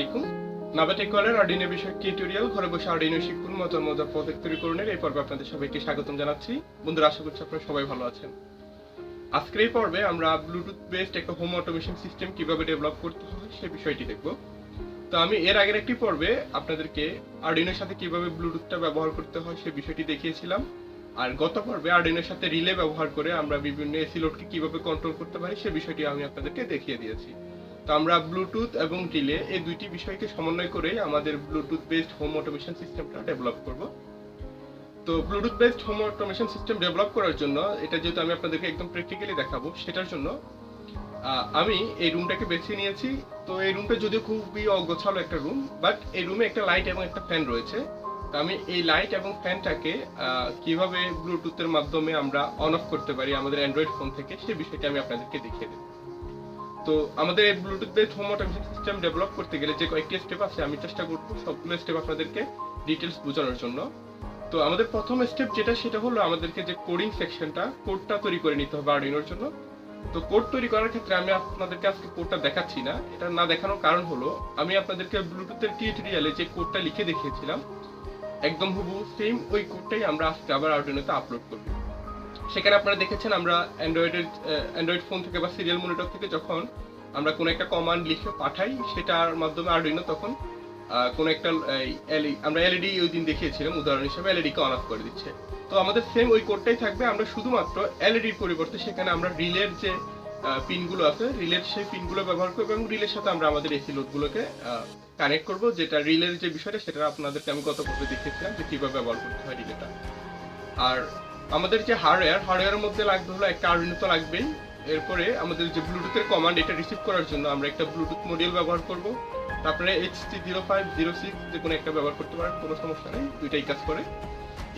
আলাইকুম। নাবাটেক কলের আর্ডিনো বিষয়ক টিউটোরিয়াল ঘরে বসে আর্ডিনো শিখুন, মজার মজার প্রজেক্ট তৈরি করুনের এই পর্বে আপনাদের সবাইকে স্বাগতম জানাচ্ছি। বন্ধুরা, আশা করছি আপনারা সবাই ভালো আছেন। আজকের এই পর্বে আমরা ব্লুটুথ বেসড একটা হোম অটোমেশন সিস্টেম কীভাবে ডেভেলপ করতে হয় সে বিষয়টি দেখব। তো আমি এর আগের একটি পর্বে আপনাদেরকে আর্ডিনোর সাথে কীভাবে ব্লুটুথটা ব্যবহার করতে হয় সে বিষয়টি দেখিয়েছিলাম। আর গত পর্বে আর্ডিনোর সাথে রিলে ব্যবহার করে আমরা বিভিন্ন এসি লোডকে কীভাবে কন্ট্রোল করতে পারি সে বিষয়টি আমি আপনাদেরকে দেখিয়ে দিয়েছি। তো আমরা ব্লুটুথ এবং রিলে এই দুইটি বিষয়কে সমন্বয় করে আমাদের ব্লুটুথ বেসড হোম অটোমেশন সিস্টেমটা ডেভেলপ করব। তো Bluetooth based home automation system develop করার জন্য, এটা যেহেতু আমি আপনাদেরকে একদম প্র্যাকটিক্যালি দেখাবো, সেটার জন্য আমি এই রুমটাকে বেছে নিয়েছি। তো এই রুমটা যদিও খুবই অগোছালো একটা রুম বাট এই রুমে একটা লাইট এবং একটা ফ্যান রয়েছে। তো আমি এই লাইট এবং ফ্যানটাকে কীভাবে ব্লুটুথের মাধ্যমে আমরা অন অফ করতে পারি আমাদের অ্যান্ড্রয়েড ফোন থেকে সেই বিষয়টি আমি আপনাদেরকে দেখিয়ে দেবো। তো আমাদের এই Bluetooth based home automation system develop করতে গেলে যে কয়েকটি স্টেপ আছে, আমি চেষ্টা করব সবগুলো স্টেপ আপনাদেরকে ডিটেলস বোঝানোর জন্য। তো আমাদের প্রথম স্টেপ যেটা, সেটা হলো আমাদেরকে যে কোডিং সেকশনটা কোডটা তৈরি করে নিতে হবে আর্ডিনোর জন্য। তো কোড তৈরি করার ক্ষেত্রে আমি আপনাদেরকে আজকে কোডটা দেখাচ্ছি না। এটা না দেখানোর কারণ হলো, আমি আপনাদেরকে ব্লুটুথের টিউটোরিয়ালে যে কোডটা লিখে দেখিয়েছিলাম, একদম হুবু সেম ওই কোডটাই আমরা আজকে আবার আর্ডিনোতে আপলোড করব। সেখানে আপনারা দেখেছেন আমরা অ্যান্ড্রয়েডের অ্যান্ড্রয়েড ফোন থেকে বা সিরিয়াল মনিটর থেকে যখন আমরা কোনো একটা কমান্ড লিখে পাঠাই সেটার মাধ্যমে আর্ডিনো তখন কোনো একটা এই, আমরা এলইডি ওই দিন দেখিয়েছিলাম উদাহরণ হিসেবে এলইডি কে অন অফ করে দিচ্ছে। তো আমাদের সেম ওই কোডটাই থাকবে আমরা শুধুমাত্র এলইডির পরিবর্তে সেখানে আমরা রিলের যে পিনগুলো আছে রিলের সেই পিনগুলো ব্যবহার করব এবং রিলের সাথে আমরা আমাদের এসি লোডগুলোকে কানেক্ট করব যেটা রিলের যে বিষয়টা সেটা আপনাদেরকে আমি গত পর্বে দেখিয়েছিলাম যে কীভাবে ব্যবহার করতে হয় রিলেটা আর আমাদের যে হার্ডওয়্যার হার্ডওয়্যারের মধ্যে লাগবে হলো একটা আর্ডিনো তো লাগবেই। এরপরে আমাদের যে ব্লুটুথের কমান্ড এটা রিসিভ করার জন্য আমরা একটা ব্লুটুথ মডিউল ব্যবহার করব। তারপরে H T zero five zero six যে কোনো একটা ব্যবহার করতে পারেন, কোনো সমস্যা নেই, দুইটাই কাজ করে।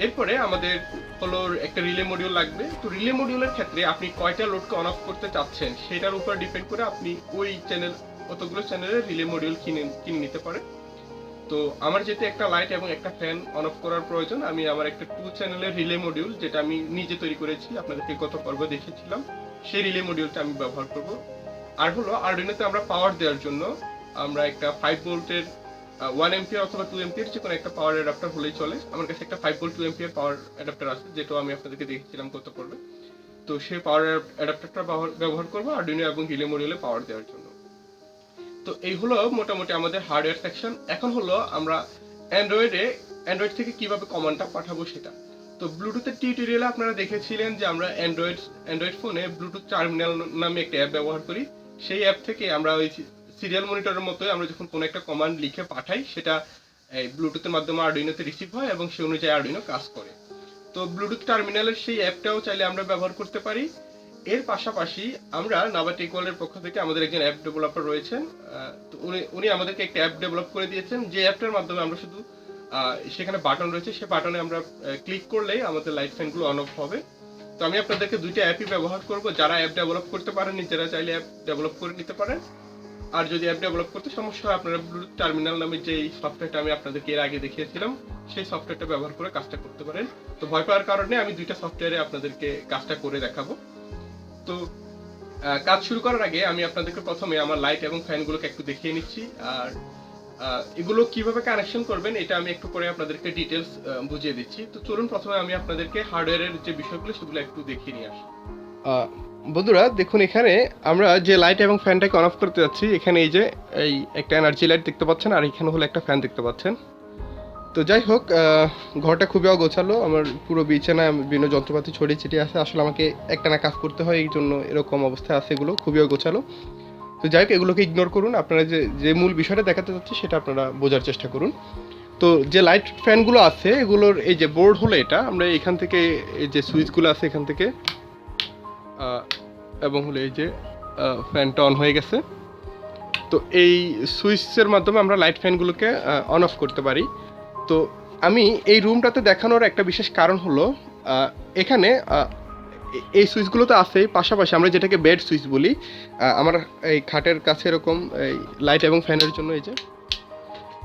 এরপরে আমাদের হলো একটা রিলে মডিউল লাগবে। তো রিলে মডিউলের ক্ষেত্রে আপনি কয়টা লোডকে অন অফ করতে চাচ্ছেন, সেটার উপর ডিপেন্ড করে আপনি ওই চ্যানেল কতগুলো চ্যানেলের রিলে মডিউল কিনে কিনে নিতে পারেন। তো আমার যেহেতু একটা লাইট এবং একটা ফ্যান অন অফ করার প্রয়োজন, আমি আমার একটা টু চ্যানেলের রিলে মডিউল যেটা আমি নিজে তৈরি করেছি, আপনাদেরকে গত পর্ব দেখেছিলাম, সেই রিলে মডিউলটা আমি ব্যবহার করব। আর হলো আর্ডিনোতে আমরা পাওয়ার দেওয়ার জন্য আমরা একটা ফাইভ ভোল্টের ওয়ান এমপিয়ার অথবা টু এমপিয়ার যে কোনো একটা পাওয়ার অ্যাডাপ্টার হলেই চলে। আমার কাছে একটা five volt two ampere power adapter আছে যেটা আমি আপনাদেরকে দেখেছিলাম গত পর্বে। তো সেই পাওয়ার অ্যাডাপ্টারটা ব্যবহার করব আর্ডিনো এবং রিলে মডিউলে পাওয়ার দেওয়ার জন্য। তো এই হলো মোটামুটি আমাদের হার্ডওয়্যার সেকশন এখন হলো আমরা অ্যান্ড্রয়েডে অ্যান্ড্রয়েড থেকে কীভাবে কমান্ডটা পাঠাবো সেটা। তো ব্লুটুথের টিউটোরিয়ালে আপনারা দেখেছিলেন যে আমরা অ্যান্ড্রয়েড অ্যান্ড্রয়েড ফোনে ব্লুটুথ টার্মিনাল নামে একটা অ্যাপ ব্যবহার করি। সেই অ্যাপ থেকে আমরা ওই সিরিয়াল মনিটরের মতোই আমরা যখন কোনো একটা কমান্ড লিখে পাঠাই, সেটা এই ব্লুটুথের মাধ্যমে আর্ডিনোতে রিসিভ হয় এবং সেই অনুযায়ী আর্ডিনো কাজ করে। তো ব্লুটুথ টার্মিনালের সেই অ্যাপটাও চাইলে আমরা ব্যবহার করতে পারি। এর পাশাপাশি আমরা নাবা টেকওয়ালের পক্ষ থেকে আমাদের একজন অ্যাপ ডেভেলপার রয়েছেন তো উনি উনি আমাদেরকে একটা অ্যাপ ডেভেলপ করে দিয়েছেন, যে অ্যাপটার মাধ্যমে আমরা শুধু সেখানে বাটন রয়েছে, সে বাটনে আমরা ক্লিক করলেই আমাদের লাইট ফ্যানগুলো অন অফ হবে। তো আমি আপনাদেরকে দুইটা অ্যাপই ব্যবহার করব, যারা অ্যাপ ডেভেলপ করতে পারেন, নিজেরা চাইলে অ্যাপ ডেভেলপ করে নিতে পারেন। আর যদি অ্যাপ ডেভেলপ করতে সমস্যা হয়, আপনারা ব্লুটুথ টার্মিনাল নামে যে সফটওয়্যারটা আমি আপনাদেরকে এর আগে দেখিয়েছিলাম, সেই সফটওয়্যারটা ব্যবহার করে কাজটা করতে পারেন। তো ভয় পাওয়ার কারণে আমি দুইটা সফটওয়্যারে আপনাদেরকে কাজটা করে দেখাবো। তো কাজ শুরু করার আগে আমি আপনাদেরকে প্রথমে আমার লাইট এবং ফ্যানগুলোকে একটু দেখিয়ে নিচ্ছি। আর এগুলো কীভাবে কানেকশন করবেন এটা আমি একটু পরে আপনাদেরকে ডিটেলস বুঝিয়ে দিচ্ছি। তো চলুন প্রথমে আমি আপনাদেরকে হার্ডওয়্যারের যে বিষয়গুলো সেগুলো একটু দেখিয়ে নিয়ে আসি। বন্ধুরা, দেখুন এখানে আমরা যে লাইট এবং ফ্যানটাকে অন অফ করতে যাচ্ছি, এখানে এই যে, এই একটা এনার্জি লাইট দেখতে পাচ্ছেন, আর এখানে হলো একটা ফ্যান দেখতে পাচ্ছেন। তো যাই হোক ঘরটা খুবই অগোছালো। আমার পুরো বিছানায় বিভিন্ন যন্ত্রপাতি ছড়িয়ে ছিটিয়ে আছে। আসলে আমাকে একটানা কাজ করতে হয়, এই জন্য এরকম অবস্থায় আছে এগুলো। খুবই অগোছালো। তো যাই হোক, এগুলোকে ইগনোর করুন। আপনারা যে যে মূল বিষয়টা দেখাতে যাচ্ছে সেটা আপনারা বোঝার চেষ্টা করুন। তো যে লাইট ফ্যানগুলো আছে, এগুলোর এই যে বোর্ড হলো এটা, আমরা এখান থেকে এই যে সুইচগুলো আছে এখান থেকে এবং হলো এই যে ফ্যানটা অন হয়ে গেছে। তো এই সুইচের মাধ্যমে আমরা লাইট ফ্যানগুলোকে অন অফ করতে পারি। তো আমি এই রুমটাতে দেখানোর একটা বিশেষ কারণ হলো এখানে এই সুইচগুলো তো আছেই, পাশাপাশি আমরা যেটাকে বেড সুইচ বলি আমার এই খাটের কাছে এরকম এই লাইট এবং ফ্যানের জন্য এই যে,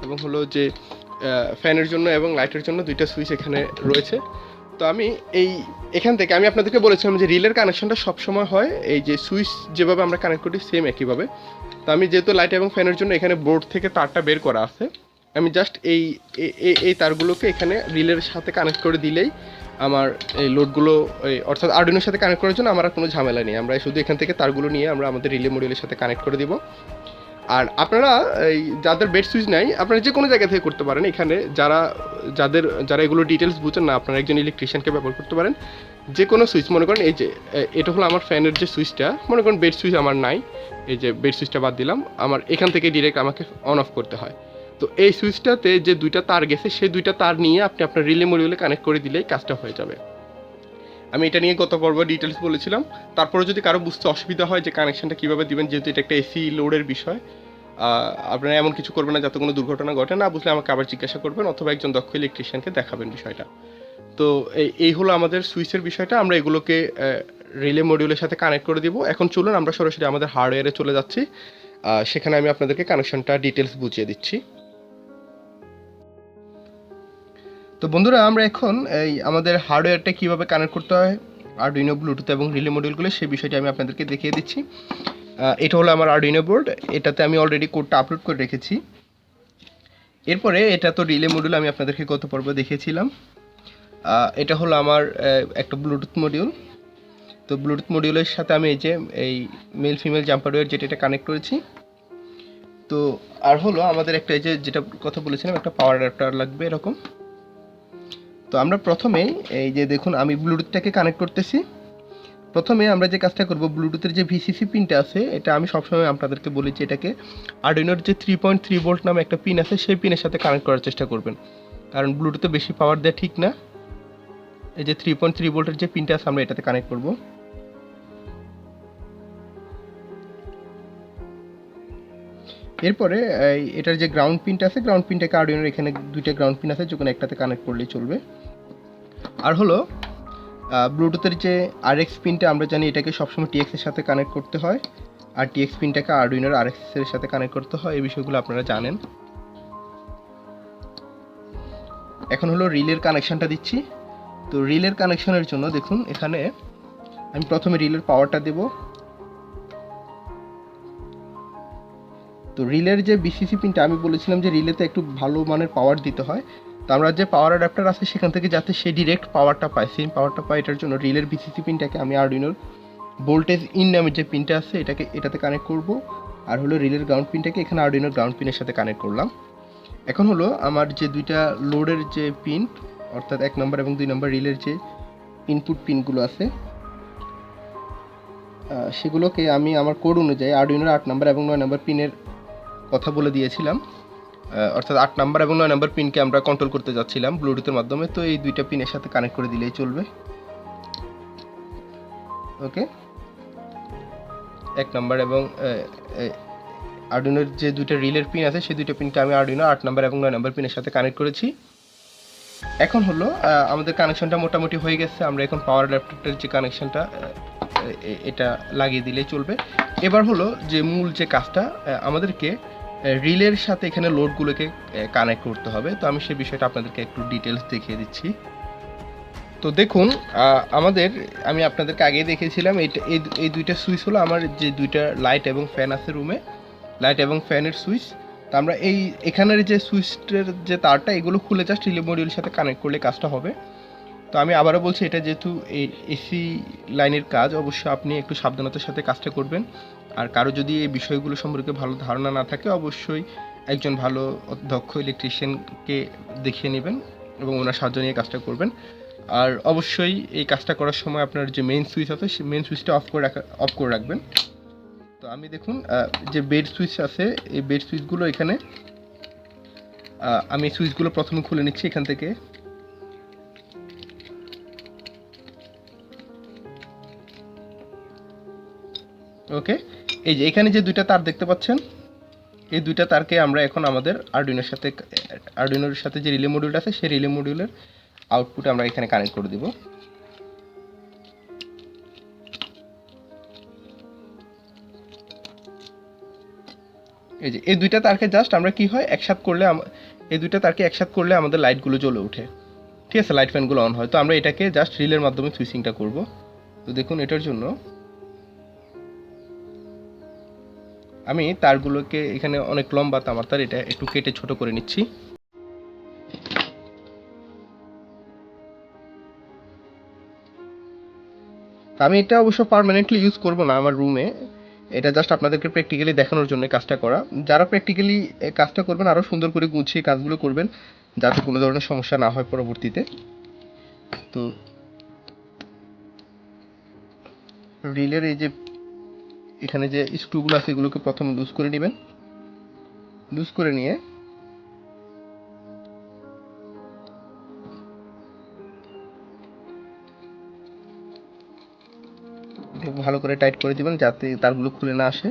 এবং হলো যে ফ্যানের জন্য এবং লাইটের জন্য দুইটা সুইচ এখানে রয়েছে। তো আমি এই, এখান থেকে আমি আপনাদেরকে বলেছিলাম যে রিলের কানেকশনটা সবসময় হয়, এই যে সুইচ যেভাবে আমরা কানেক্ট করি সেম একইভাবে। তো আমি যেহেতু লাইট এবং ফ্যানের জন্য এখানে বোর্ড থেকে তারটা বের করা আছে আমি জাস্ট এই এই তারগুলোকে এখানে রিলের সাথে কানেক্ট করে দিলেই আমার এই লোডগুলো অর্থাৎ আর্ডিনোর সাথে কানেক্ট করার জন্য আমার কোনো ঝামেলা নেই। আমরা শুধু এখান থেকে তারগুলো নিয়ে আমরা আমাদের রিলে মডিউলের সাথে কানেক্ট করে দিব। আর আপনারা এই যাদের বেড সুইচ নাই, আপনারা যে কোনো জায়গা থেকে করতে পারেন। এখানে যারা, যাদের, যারা এগুলো ডিটেলস বুঝেন না, আপনারা একজন ইলেকট্রিশিয়ানকে ব্যবহার করতে পারেন। যে কোনো সুইচ মনে করেন এই যে এটা হলো আমার ফ্যানের যে সুইচটা মনে করেন বেড সুইচ আমার নাই। এই যে বেড সুইচটা বাদ দিলাম। আমার এখান থেকে ডিরেক্ট আমাকে অন অফ করতে হয়। তো এই সুইচটাতে যে দুইটা তার গেছে, সেই দুইটা তার নিয়ে আপনি আপনার রিলে মডিউলে কানেক্ট করে দিলেই কাজটা হয়ে যাবে। আমি এটা নিয়ে গত পর্ব ডিটেলস বলেছিলাম। তারপরে যদি কারও বুঝতে অসুবিধা হয় যে কানেকশনটা কীভাবে দিবেন, যেহেতু এটা একটা এসি লোডের বিষয় আপনারা এমন কিছু করবেন না যাতে কোনো দুর্ঘটনা ঘটে। না বুঝলে আমাকে আবার জিজ্ঞাসা করবেন অথবা একজন দক্ষ ইলেকট্রিশিয়ানকে দেখাবেন বিষয়টা। তো এই এই হলো আমাদের সুইচের বিষয়টা। আমরা এগুলোকে রিলে মডিউলের সাথে কানেক্ট করে দিব। এখন চলুন আমরা সরাসরি আমাদের হার্ডওয়্যারে চলে যাচ্ছি। সেখানে আমি আপনাদেরকে কানেকশনটা ডিটেলস বুঝিয়ে দিচ্ছি। তো বন্ধুরা, আমরা এখন এই আমাদের হার্ডওয়্যারটা কীভাবে কানেক্ট করতে হয় আরডুইনো ব্লুটুথ এবং রিলে মডিউলগুলো সেই বিষয়টি আমি আপনাদেরকে দেখিয়ে দিচ্ছি। এটা হলো আমার আরডুইনো বোর্ড এটাতে আমি অলরেডি কোডটা আপলোড করে রেখেছি। এরপরে এটা তো রিলে মডিউল আমি আপনাদেরকে গত পর্ব দেখিয়েছিলাম। এটা হলো আমার একটা ব্লুটুথ মডিউল তো ব্লুটুথ মডিউলের সাথে আমি এই যে, এই মেল ফিমেল জাম্পারওয়্যার যেটা, এটা কানেক্ট করেছি। তো, আর হলো আমাদের একটা এই যে, যেটা কথা বলেছিলাম, একটা পাওয়ার অ্যাডাপ্টার লাগবে এরকম। তো আমরা প্রথমেই এই যে দেখুন, আমি ব্লুটুথটাকে কানেক্ট করতেছি। প্রথমে আমরা যে কাজটা করব ব্লুটুথের যে ভিসিসি পিনটা আছে, এটা আমি সবসময় আপনাদেরকে বলি যে এটাকে আর্ডিনোর যে থ্রি পয়েন্ট থ্রি ভোল্ট নামে একটা পিন আছে, সেই পিনের সাথে কানেক্ট করার চেষ্টা করবেন। কারণ ব্লুটুথে বেশি পাওয়ার দেওয়া ঠিক না। এই যে থ্রি পয়েন্ট থ্রি ভোল্টের যে পিনটা আছে, আমরা এটাতে কানেক্ট করব। এরপরে এটার যে গ্রাউন্ড পিনটা আছে গ্রাউন্ড পিনটাকে আর্ডিনোর এখানে দুইটা গ্রাউন্ড পিন আছে, যে কোনো একটাতে কানেক্ট করলেই চলবে। আর হলো ব্লুটুথের যে আরএক্স পিনটা আমরা জানি এটাকে সবসময় টিএক্স এর সাথে কানেক্ট করতে হয়। আর টিএক্স পিনটাকে আরডুইনোর আরএক্স এর সাথে কানেক্ট করতে হয়, এই বিষয়গুলো আপনারা জানেন। এখন হলো রিলের কানেকশনটা দিচ্ছি। তো রিলের কানেকশনের জন্য দেখুন, এখানে আমি প্রথমে রিলের পাওয়ারটা দেব। তো রিলের যে বিসিসি পিনটা আমি বলেছিলাম যে রিলেতে একটু ভালো মানের পাওয়ার দিতে হয়। তো আমরা যে পাওয়ার অ্যাডাপ্টার আছে, সেখান থেকে যাতে সে ডিরেক্ট পাওয়ারটা পায় সেম পাওয়ারটা পায়, এটার জন্য রিলের বিসিসি পিনটাকে আমি আরডিনোর ভোল্টেজ ইন নামের যে পিনটা আছে, এটাকে, এটাতে কানেক্ট করব। আর হলো রিলের গ্রাউন্ড পিনটাকে এখানে আরডিনোর গ্রাউন্ড পিনের সাথে কানেক্ট করলাম। এখন হলো আমার যে দুইটা লোডের যে পিন অর্থাৎ এক নম্বর এবং দুই নম্বর রিলের যে ইনপুট পিনগুলো আছে সেগুলোকে আমি আমার কোড অনুযায়ী আরডিনোর আট নম্বর এবং নয় নম্বর পিনের কথা বলে দিয়েছিলাম। অর্থাৎ আট নাম্বার এবং নয় নাম্বার পিনকে আমরা কন্ট্রোল করতে যাচ্ছিলাম ব্লুটুথের মাধ্যমে। তো এই দুইটা পিনের সাথে কানেক্ট করে দিলেই চলবে। ওকে এক নাম্বার এবং আর্ডিনোর যে দুইটা রিলের পিন আছে, সেই দুইটা পিনকে আমি আর্ডিনো আট নাম্বার এবং নয় নাম্বার পিনের সাথে কানেক্ট করেছি। এখন হলো আমাদের কানেকশনটা মোটামুটি হয়ে গেছে। আমরা এখন পাওয়ার ল্যাপটপের যে কানেকশনটা এটা লাগিয়ে দিলেই চলবে। এবার হলো যে মূল যে কাজটা আমাদেরকে রিলের সাথে এখানে লোডগুলোকে কানেক্ট করতে হবে। তো আমি সে বিষয়টা আপনাদেরকে একটু ডিটেলস দেখিয়ে দিচ্ছি। তো দেখুন আমাদের, আমি আপনাদেরকে আগেই দেখেছিলাম এইটা এই দুইটা সুইচ হলো আমার যে দুইটা লাইট এবং ফ্যান আছে রুমে লাইট এবং ফ্যানের সুইচ তো আমরা এই, এখানের যে সুইচের যে তারটা, এগুলো খুলে জাস্ট রিলে মডিউলের সাথে কানেক্ট করলে কাজটা হবে। তো আমি আবারও বলছি, এটা যেহেতু এসি লাইনের কাজ, অবশ্যই আপনি একটু সাবধানতার সাথে কাজটা করবেন। আর কারও যদি এই বিষয়গুলো সম্পর্কে ভালো ধারণা না থাকে, অবশ্যই একজন ভালো দক্ষ ইলেকট্রিশিয়ানকে দেখিয়ে নেবেন এবং ওনার সাহায্য নিয়ে কাজটা করবেন। আর অবশ্যই এই কাজটা করার সময় আপনার যে মেইন সুইচ আছে সেই মেন সুইচটা অফ করে রাখা অফ করে রাখবেন। তো আমি দেখুন যে বেড সুইচ আছে, এই বেড সুইচগুলো এখানে আমি সুইচগুলো প্রথমে খুলে নিচ্ছি এখান থেকে। ওকে? এই যে এখানে যে দুইটা তার দেখতে পাচ্ছেন, এই দুইটা তারকে আমরা এখন আমাদের আরডুইনোর সাথে আরডুইনোর সাথে যে রিলে মডিউল আছে, সেই রিলে মডিউলের আউটপুট আমরা এখানে কানেক্ট করে দিব। এই যে, এই দুইটা তারকে জাস্ট আমরা কি হয়, একসাথ করলে এই দুইটা তারকে একসাথ করলে আমাদের লাইটগুলো জ্বলে ওঠে। ঠিক আছে লাইট ফ্যানগুলো অন হয়। তো আমরা এটাকে জাস্ট রিলের মাধ্যমে সুইচিংটা করব। তো দেখুন, এটার জন্য আমি তারগুলোকে এখানে অনেক লম্বা তামার তার, এটা একটু কেটে ছোট করে নিচ্ছি। আমি এটা অবশ্য পারমানেন্টলি ইউজ করব না আমার রুমে এটা জাস্ট আপনাদেরকে প্র্যাকটিক্যালি দেখানোর জন্য কাজটা করা। যারা প্র্যাকটিক্যালি কাজটা করবেন আরও সুন্দর করে গুছিয়ে কাজগুলো করবেন, যাতে কোনো ধরনের সমস্যা না হয় পরবর্তীতে। তো রিলের এই যে এখানে যে স্ক্রুগুলো আছে এগুলোকে প্রথমে লুজ করে নেবেন। লুজ করে নিয়ে ভালো করে টাইট করে দিবেন যাতে তারগুলো খুলে না আসে।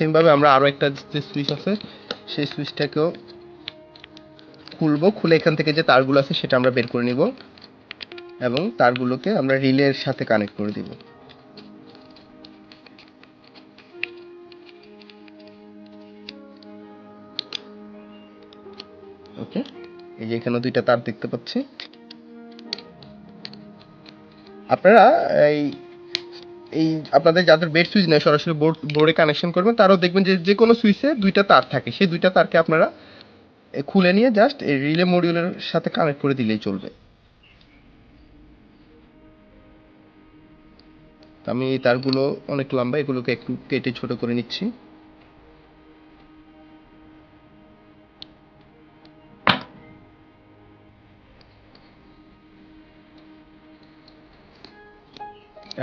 সেমভাবে আমরা আরও একটা যে সুইচ আছে, সেই সুইচটাকেও খুলবো। খুলে এখান থেকে যে তারগুলো আছে, সেটা আমরা বের করে নিব। এবং তারগুলোকে আমরা রিলের সাথে কানেক্ট করে দিব। ওকে, এই যে এখানে দুইটা তার দেখতে পাচ্ছি। আপনারা এই এই আপনাদের যাদের বেড সুইচ নেই, সরাসরি বোর্ড বোর্ডে কানেকশন করবেন, তারাও দেখবেন যে যে কোনো সুইচে দুইটা তার থাকে। সেই দুইটা তারকে আপনারা খুলে নিয়ে জাস্ট এই রিলে মডিউলের সাথে কানেক্ট করে দিলেই চলবে। আমি এই তারগুলো অনেক লম্বা, এগুলোকে একটু কেটে ছোট করে নিচ্ছি।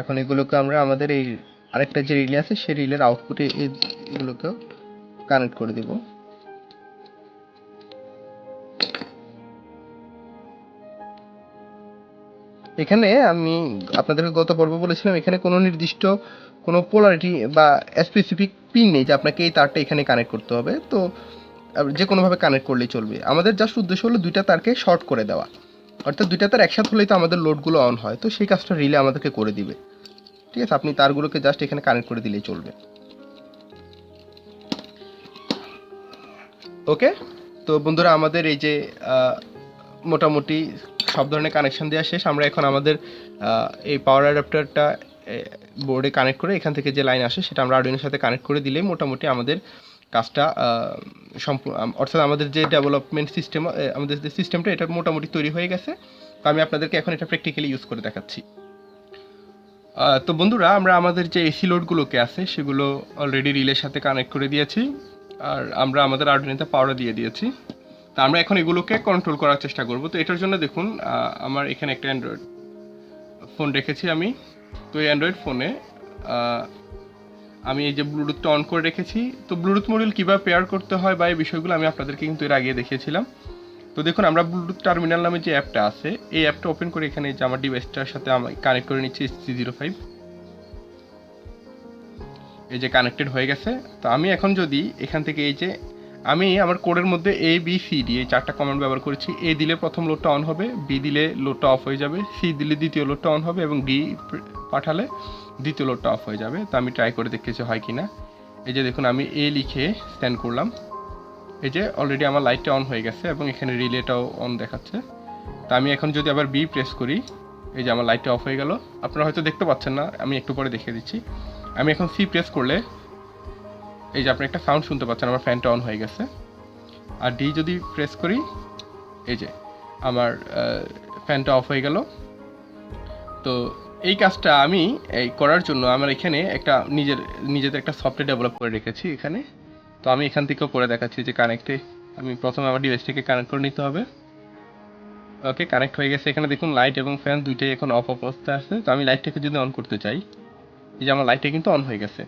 এখন এগুলোকে আমরা আমাদের এই আরেকটা যে রিলে আছে, সেই রিলের আউটপুটে এগুলোকেও কানেক্ট করে দিব। এখানে আমি আপনাদেরকে গত পর্ব বলেছিলাম, এখানে কোনো নির্দিষ্ট কোনো পোলারিটি বা স্পেসিফিক পিন নেই যে আপনাকে এই তারটা এখানে কানেক্ট করতে হবে। তো যে কোনোভাবে কানেক্ট করলেই চলবে। আমাদের জাস্ট উদ্দেশ্য হলো দুইটা তারকে শর্ট করে দেওয়া। অর্থাৎ দুইটা তার একসাথে হলেই তো আমাদের লোডগুলো অন হয়। তো সেই কাজটা রিলে আমাদেরকে করে দিবে। ঠিক আছে, আপনি তারগুলোকে জাস্ট এখানে কানেক্ট করে দিলেই চলবে। ওকে তো বন্ধুরা, আমাদের এই যে মোটামুটি সব ধরনের কানেকশন দেওয়া শেষ। আমরা এখন আমাদের এই পাওয়ার অ্যাডাপ্টারটা বোর্ডে কানেক্ট করে এখান থেকে যে লাইন আসে, সেটা আমরা আর্ডিনোর সাথে কানেক্ট করে দিলেই মোটামুটি আমাদের কাজটা সম্পূর্ণ অর্থাৎ আমাদের যে ডেভেলপমেন্ট সিস্টেম আমাদের যে সিস্টেমটা এটা মোটামুটি তৈরি হয়ে গেছে। তো আমি আপনাদেরকে এখন এটা প্র্যাকটিক্যালি ইউজ করে দেখাচ্ছি। তো বন্ধুরা, আমরা আমাদের যে এসি লোডগুলোকে আছে, সেগুলো অলরেডি রিলের সাথে কানেক্ট করে দিয়েছি, আর আমরা আমাদের আর্ডিনোতে পাওয়ার দিয়ে দিয়েছি। তা আমরা এখন এগুলোকে কন্ট্রোল করার চেষ্টা করব। তো এটার জন্য দেখুন আমার এখানে একটা অ্যান্ড্রয়েড ফোন রেখেছি আমি। তো এই অ্যান্ড্রয়েড ফোনে আমি এই যে ব্লুটুথটা অন করে রেখেছি। তো ব্লুটুথ মডিউল কীভাবে পেয়ার করতে হয় বা এই বিষয়গুলো আমি আপনাদেরকে কিন্তু এর আগে দেখিয়েছিলাম। তো দেখুন, আমরা ব্লুটুথ টার্মিনাল নামে যে অ্যাপটা আছে, এই অ্যাপটা ওপেন করে এখানে যে আমার ডিভাইসটার সাথে আমি কানেক্ট করে নিচ্ছি সি জিরো ফাইভ এই যে কানেক্টেড হয়ে গেছে। তো আমি এখন যদি এখান থেকে এই যে, আমি আমার কোডের মধ্যে এ বি সি ডি এই চারটা কমান্ড ব্যবহার করেছি এ দিলে প্রথম লোডটা অন হবে বি দিলে লোডটা অফ হয়ে যাবে সি দিলে দ্বিতীয় লোডটা অন হবে এবং ডি পাঠালে দ্বিতীয় লোডটা অফ হয়ে যাবে। তো আমি ট্রাই করে দেখতেছি হয় কি না এই যে দেখুন, আমি এ লিখে স্ট্যান্ড করলাম। এই যে অলরেডি আমার লাইটটা অন হয়ে গেছে এবং এখানে রিলেটাও অন দেখাচ্ছে। তা আমি এখন যদি আবার বি প্রেস করি, এই যে আমার লাইটটা অফ হয়ে গেল, আপনারা হয়তো দেখতে পাচ্ছেন না, আমি একটু পরে দেখিয়ে দিচ্ছি। আমি এখন সি প্রেস করলে, এই যে আপনি একটা সাউন্ড শুনতে পাচ্ছেন, আমার ফ্যানটা অন হয়ে গেছে। আর ডি যদি প্রেস করি, এই যে আমার ফ্যানটা অফ হয়ে গেল। তো এই কাজটা আমি, এই করার জন্য আমার এখানে একটা নিজের, নিজেদের একটা সফটওয়্যার ডেভেলপ করে রেখেছি এখানে। তো আমি এখান থেকেও করে দেখাচ্ছি যে কানেক্টে আমি প্রথমে আমার ডিভাইসটাকে কানেক্ট করে নিতে হবে। ওকে কানেক্ট হয়ে গেছে। এখানে দেখুন লাইট এবং ফ্যান দুইটাই এখন অফ অবস্থায় আছে। তো আমি লাইটটাকে যদি অন করতে চাই, এই যে আমার লাইটটা কিন্তু অন হয়ে গেছে।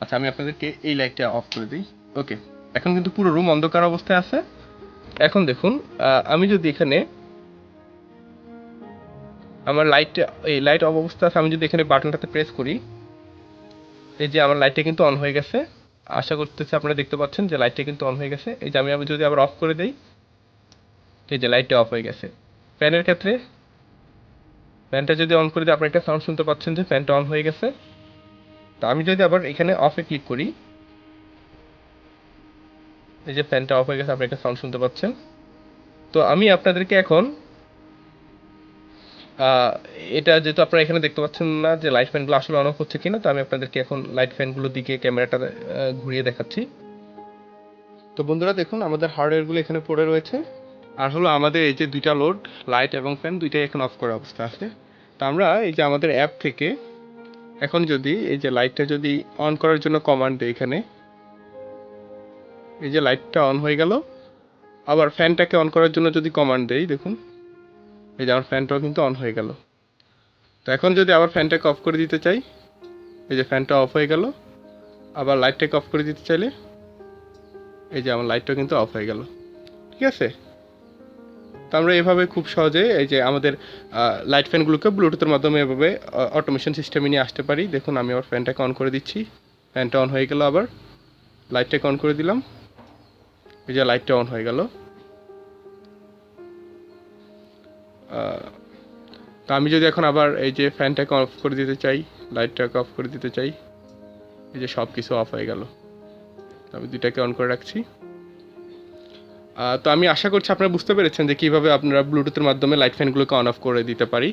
আচ্ছা আমি আপনাদেরকে এই লাইটটা অফ করে দিই। ওকে এখন কিন্তু পুরো রুম অন্ধকার অবস্থায় আছে। এখন দেখুন আমি যদি এখানে আমার লাইটটা এই লাইট অফ অবস্থা আছে, আমি যদি এখানে বাটনটাতে প্রেস করি, এই যে আমার লাইটটা কিন্তু অন হয়ে গেছে। আশা করতেছি আপনারা দেখতে পাচ্ছেন যে লাইটটা কিন্তু অন হয়ে গেছে। এই যে আমি যদি আবার অফ করে দেই, এই যে লাইটটা অফ হয়ে গেছে। ফ্যানের ক্ষেত্রে ফ্যানটা যদি অন করে দিই, আপনি একটা সাউন্ড শুনতে পাচ্ছেন যে ফ্যানটা অন হয়ে গেছে। তো আমি যদি আবার এখানে অফে ক্লিক করি, এই যে ফ্যানটা অফ হয়ে গেছে, আপনি একটা সাউন্ড শুনতে পাচ্ছেন। তো আমি আপনাদেরকে এখন এটা যেহেতু আপনারা এখানে দেখতে পাচ্ছেন না যে লাইট ফ্যানগুলো আসলে অন অফ হচ্ছে কিনা, তো আমি আপনাদেরকে এখন লাইট ফ্যানগুলোর দিকে ক্যামেরাটা ঘুরিয়ে দেখাচ্ছি। তো বন্ধুরা দেখুন, আমাদের হার্ডওয়্যারগুলো এখানে পড়ে রয়েছে। আর হলো আমাদের এই যে দুইটা লোড লাইট এবং ফ্যান দুইটাই এখন অফ করা অবস্থা আছে। তো আমরা এই যে আমাদের অ্যাপ থেকে এখন যদি এই যে লাইটটা যদি অন করার জন্য কমান্ড দিই এখানে, এই যে লাইটটা অন হয়ে গেল। আবার ফ্যানটাকে অন করার জন্য যদি কমান্ড দেই, দেখুন। এই যে আমার ফ্যানটাও কিন্তু অন হয়ে গেল। তো এখন যদি আবার ফ্যানটাকে অফ করে দিতে চাই, এই যে ফ্যানটা অফ হয়ে গেল, আবার লাইটটাকে অফ করে দিতে চাইলে, এই যে আমার লাইটটাও কিন্তু অফ হয়ে গেল। ঠিক আছে? তো আমরা এভাবে খুব সহজে এই যে আমাদের লাইট ফ্যানগুলোকে ব্লুটুথের মাধ্যমে এভাবে অটোমেশন সিস্টেমে নিয়ে আসতে পারি। দেখুন, আমি আবার ফ্যানটাকে অন করে দিচ্ছি। ফ্যানটা অন হয়ে গেল আবার। লাইটটাকে অন করে দিলাম। এই যে লাইটটা অন হয়ে গেল। তো আমি যদি এখন আবার এই যে ফ্যানটাকে অফ করে দিতে চাই লাইটটাকে অফ করে দিতে চাই, এই যে সব কিছু অফ হয়ে গেল। আমি দুইটাকে অন করে রাখছি। তো আমি আশা করছি আপনারা বুঝতে পেরেছেন যে কীভাবে আপনারা ব্লুটুথের মাধ্যমে লাইট ফ্যানগুলোকে অন অফ করে দিতে পারি।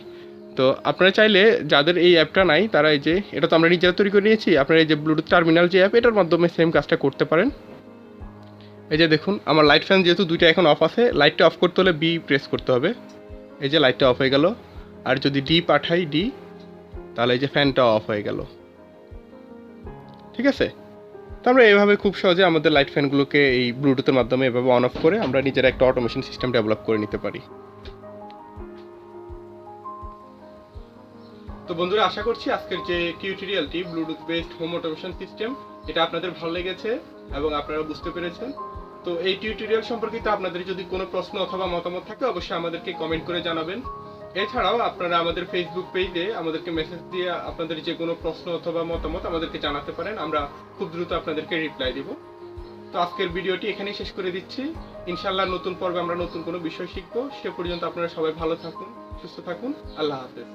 তো আপনারা চাইলে যাদের এই অ্যাপটা নাই, তারা এই যে, এটা তো আমরা নিজেরা তৈরি করে নিয়েছি, আপনারা এই যে ব্লুটুথ টার্মিনাল যে অ্যাপ এটার মাধ্যমে সেম কাজটা করতে পারেন। এই যে দেখুন, আমার লাইট ফ্যান যেহেতু দুইটা এখন অফ আছে লাইটটা অফ করতে হলে বি প্রেস করতে হবে। এই যে লাইটটা অফ হয়ে গেল। আর যদি ডি পাঠাই ডি তাহলে এই যে ফ্যানটা অফ হয়ে গেল। ঠিক আছে? তো আমরা এইভাবে খুব সহজে আমাদের লাইট ফ্যানগুলোকে এই ব্লুটুথের মাধ্যমে এভাবে অন অফ করে আমরা নিজের একটা অটোমেশন সিস্টেম ডেভেলপ করে নিতে পারি। তো বন্ধুরা, আশা করছি আজকের যে টিউটোরিয়ালটি Bluetooth based home automation system এটা আপনাদের ভালো লেগেছে এবং আপনারা বুঝতে পেরেছেন। তো এই টিউটোরিয়াল সম্পর্কিত আপনাদের যদি কোনো প্রশ্ন অথবা মতামত থাকে, অবশ্যই আমাদেরকে কমেন্ট করে জানাবেন। এছাড়াও আপনারা আমাদের ফেসবুক পেজে আমাদেরকে মেসেজ দিয়ে আপনাদের যে কোনো প্রশ্ন অথবা মতামত আমাদেরকে জানাতে পারেন, আমরা খুব দ্রুত আপনাদেরকে রিপ্লাই দিব। তো আজকের ভিডিওটি এখানেই শেষ করে দিচ্ছি। ইনশাল্লাহ নতুন পর্বে আমরা নতুন কোনো বিষয় শিখব। সে পর্যন্ত আপনারা সবাই ভালো থাকুন, সুস্থ থাকুন। আল্লাহ হাফেজ।